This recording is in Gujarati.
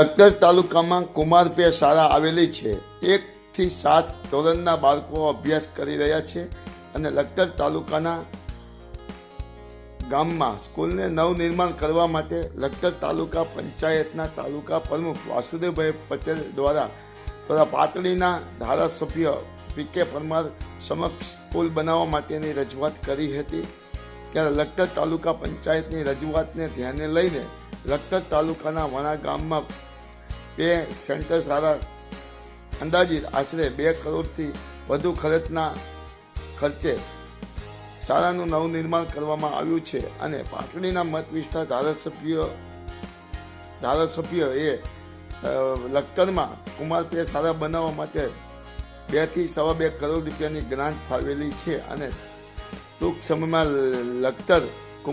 લખતર તાલુકામાં કુમારપે શાળા આવેલી છે. એકથી સાત ધોરણના બાળકો અભ્યાસ કરી રહ્યા છે અને લખતર તાલુકાના ગામમાં સ્કૂલને નવનિર્માણ કરવા માટે લખતર તાલુકા પંચાયતના તાલુકા પ્રમુખ વાસુદેવભાઈ પટેલ દ્વારા તથા પાતળીના ધારાસભ્ય પી કે પરમાર સમક્ષ સ્કૂલ બનાવવા માટેની રજૂઆત કરી હતી. ત્યારે લખતર તાલુકા પંચાયતની રજૂઆતને ધ્યાને લઈને લખતર તાલુકાના વણા ગામમાં બે સેન્ટર શાળા અંદાજિત આશરે બે કરોડથી વધુ ખર્ચના ખર્ચે શાળાનું નવનિર્માણ કરવામાં આવ્યું છે અને પાટણીના મત વિસ્તાર ધારાસભ્ય ધારાસભ્ય એ લખતરમાં લખતરમાં કુમારપે શાળા બનાવવા માટે બેથી સવા બે કરોડ રૂપિયાની ગ્રાન્ટ ફાળવેલી છે અને ટૂંક સમયમાં લખતર